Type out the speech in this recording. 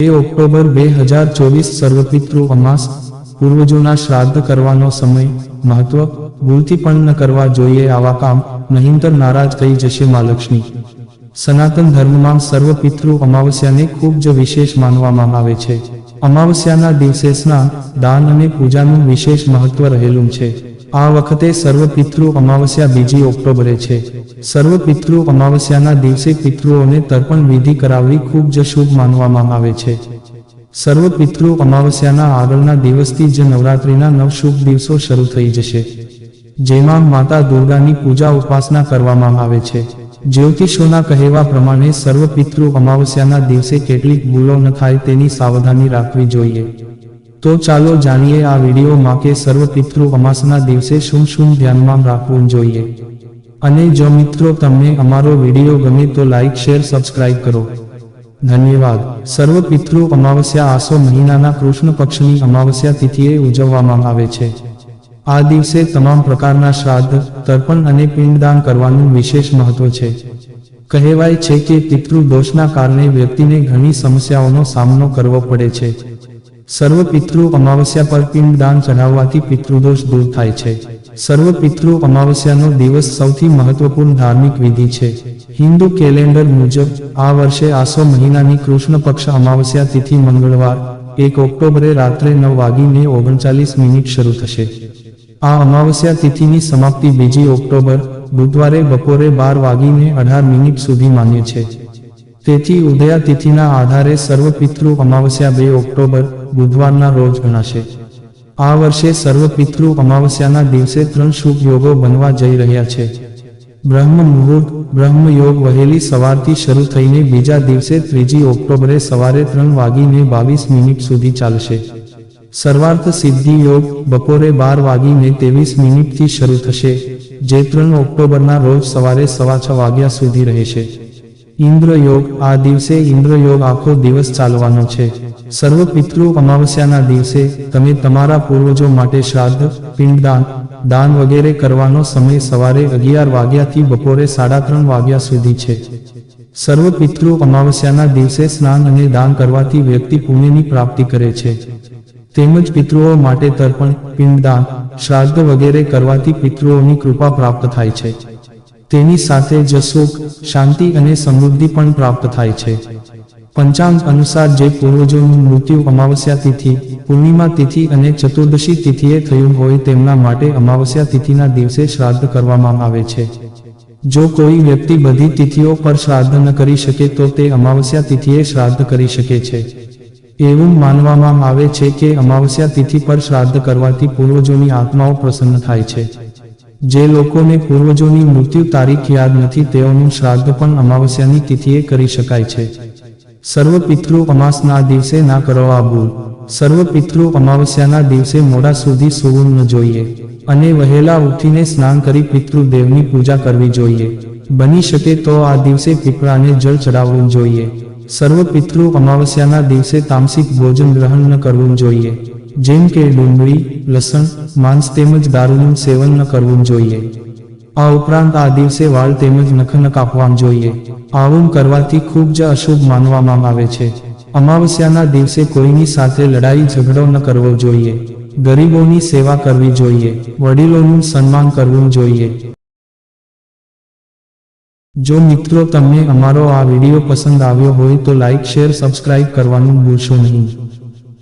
એ October બે હજાર ચોવીસ સર્વપિતૃ અમાસ પૂર્વજોના શ્રાદ્ધ કરવાનો સમય મહત્વ ભૂલથી પણ ન કરવા જોઈએ આવા કામ નહીંતર નારાજ થઈ જશે મા લક્ષ્મી. સનાતન ધર્મમાં સર્વપિતૃ અમાવસ્યાને ખૂબ જ વિશેષ માનવામાં આવે છે. અમાવસ્યાના દિવસે સ્નાન, દાન અને પૂજાનું વિશેષ મહત્વ રહેલું છે. આ વખતે સર્વપિતૃ અમાવસ્યા બીજી ઓક્ટોબરે છે. સર્વપિતૃ અમાવસ્યાના દિવસે પિતૃઓને તર્પણ વિધિ કરાવવી ખૂબ જ શુભ માનવામાં આવે છે. સર્વપિતૃ અમાવસ્યાના આગળના દિવસથી જ નવરાત્રિના નવ શુભ દિવસો શરૂ થઈ જશે. જેમાં માતા દુર્ગાની પૂજા ઉપાસના કરવામાં આવે છે. જ્યોતિષોના કહેવા પ્રમાણે સર્વપિતૃ અમાવસ્યાના દિવસે કેટલીક ભૂલો ન થાય તેની સાવધાની રાખવી જોઈએ. તો ચાલો જાણીએ આ વિડીયોમાં કે સર્વપિતૃ અમાસના દિવસે શું શું ધ્યાનમાં રાખવું જોઈએ. અને જો મિત્રો તમને અમારો વીડિયો ગમે તો લાઈક, શેર, સબસ્ક્રાઇબ કરો. ધન્યવાદ. સર્વપિતૃ અમાવસ્યા આસો મહિનાના કૃષ્ણ પક્ષની અમાવસ્યા તિથિએ ઉજવવામાં આવે છે. આ દિવસે તમામ પ્રકારના શ્રાદ્ધ, તર્પણ અને પિંડદાન કરવાનું વિશેષ મહત્વ છે. કહેવાય છે કે પિતૃ દોષના કારણે વ્યક્તિને ઘણી સમસ્યાઓનો સામનો કરવો પડે છે. સર્વ પિતૃ અમાવસ્યા પર પિંડદાન ચઢાવવાથી પિતૃદોષ દૂર થાય છે. સર્વ પિતૃ અમાવસ્યાનો દિવસ સૌથી મહત્વપૂર્ણ ધાર્મિક વિધિ છે. હિન્દુ કેલેન્ડર મુજબ આ વર્ષે આસો મહિનાની કૃષ્ણ પક્ષ અમાવસ્યા તિથિ મંગળવાર, એક ઓક્ટોબરે રાત્રે નવ વાગીને ઓગણચાલીસ મિનિટ શરૂ થશે. આ અમાવસ્યા તિથિની સમાપ્તિ બીજી ઓક્ટોબર, બુધવારે બપોરે બાર વાગીને અઢાર મિનિટ સુધી માન્ય છે. તેથી ઉદયા તિથિના આધારે સર્વ પિતૃ અમાવસ્યા બે ઓક્ટોબર બુધવારના રોજ ગણાશે. આ વર્ષે સર્વ અમાવસ્યાના દિવસે ત્રણ શુભ યોગો બનવા જઈ રહ્યા છે. બ્રહ્મ મુહૂર્ત, બ્રહ્મ યોગ વહેલી સવારથી શરૂ થઈને બીજા દિવસે ત્રીજી ઓક્ટોબરે સવારે ત્રણ વાગીને બાવીસ મિનિટ સુધી ચાલશે. સર્વાર્થ સિદ્ધિ યોગ બપોરે બાર વાગીને ત્રેવીસ મિનિટથી શરૂ થશે, જે ત્રણ ઓક્ટોબરના રોજ સવારે સવા છ વાગ્યા સુધી રહેશે. ઇન્દ્ર યોગ આ દિવસે ઇન્દ્રયોગ આખો દિવસ ચાલવાનો છે. સર્વ પિતૃ અમાવસ્યાના દિવસે તમે તમારા પૂર્વજો માટે શ્રાદ્ધ, પિંડદાન, દાન વગેરે કરવાનો સમય સવારે અગિયાર વાગ્યાથી બપોરે સાડા ત્રણ વાગ્યા સુધી છે. સર્વ પિતૃ અમાવસ્યાના દિવસે સ્નાન અને દાન કરવાથી વ્યક્તિ પુણ્યની પ્રાપ્તિ કરે છે. તેમજ પિતૃઓ માટે તર્પણ, પિંડદાન, શ્રાદ્ધ વગેરે કરવાથી પિતૃઓની કૃપા પ્રાપ્ત થાય છે. તેની સાથે જ શાંતિ અને સમૃદ્ધિ પણ પ્રાપ્ત થાય છે. પંચાંગ અનુસાર જે પૂર્વજોનું મૃત્યુ અમાવસ્યા તિથિ, પૂર્ણિમા તિથિ અને ચતુર્દશી તિથિએ થયું હોય તેમના માટે અમાવસ્યા તિથિના દિવસે શ્રાદ્ધ કરવામાં આવે છે. જો કોઈ વ્યક્તિ બધી તિથિઓ પર શ્રાદ્ધ ન કરી શકે તો તે અમાવસ્યા તિથિએ શ્રાદ્ધ કરી શકે છે. એવું માનવામાં આવે છે કે અમાવસ્યા તિથિ પર શ્રાદ્ધ કરવાથી પૂર્વજોની આત્માઓ પ્રસન્ન થાય છે. જે લોકોને પૂર્વજોની મૃત્યુ તારીખ યાદ નથી તેઓનું શ્રાદ્ધ પણ અમાવસ્યાની તિથિએ કરી શકાય છે. સર્વ પિતૃ અમાસના દિવસે ના કરો ભૂલ સર્વ પિતૃ અમાવસ્યાના દિવસે મોડા સુધી સૂવું ન જોઈએ. અને વહેલા ઉઠીને સ્નાન કરી પિતૃદેવની પૂજા કરવી જોઈએ. બની શકે તો આ દિવસે પીપળાને જળ ચડાવવું જોઈએ. સર્વ પિતૃ અમાવસ્યાના દિવસે તામસિક ભોજન ગ્રહણ ન કરવું જોઈએ. જેમ કે ડુંગળી, લસણ, માંસ તેમજ દારૂનું સેવન ન કરવું જોઈએ. આ ઉપરાંત આ દિવસે વાળ તેમજ નખ ન કાપવા જોઈએ. આવું કરવાથી ખૂબ જ અશુભ માનવામાં આવે છે. અમાવસ્યાના દિવસે કોઈની સાથે લડાઈ, ઝઘડો ન કરવો જોઈએ. ગરીબોની સેવા કરવી જોઈએ. વડીલોનું સન્માન કરવું જોઈએ. જો મિત્રો તમને અમારો આ વીડિયો પસંદ આવ્યો હોય તો લાઇક શેર, સબસ્ક્રાઇબ કરવાનું ભૂલશો નહીં.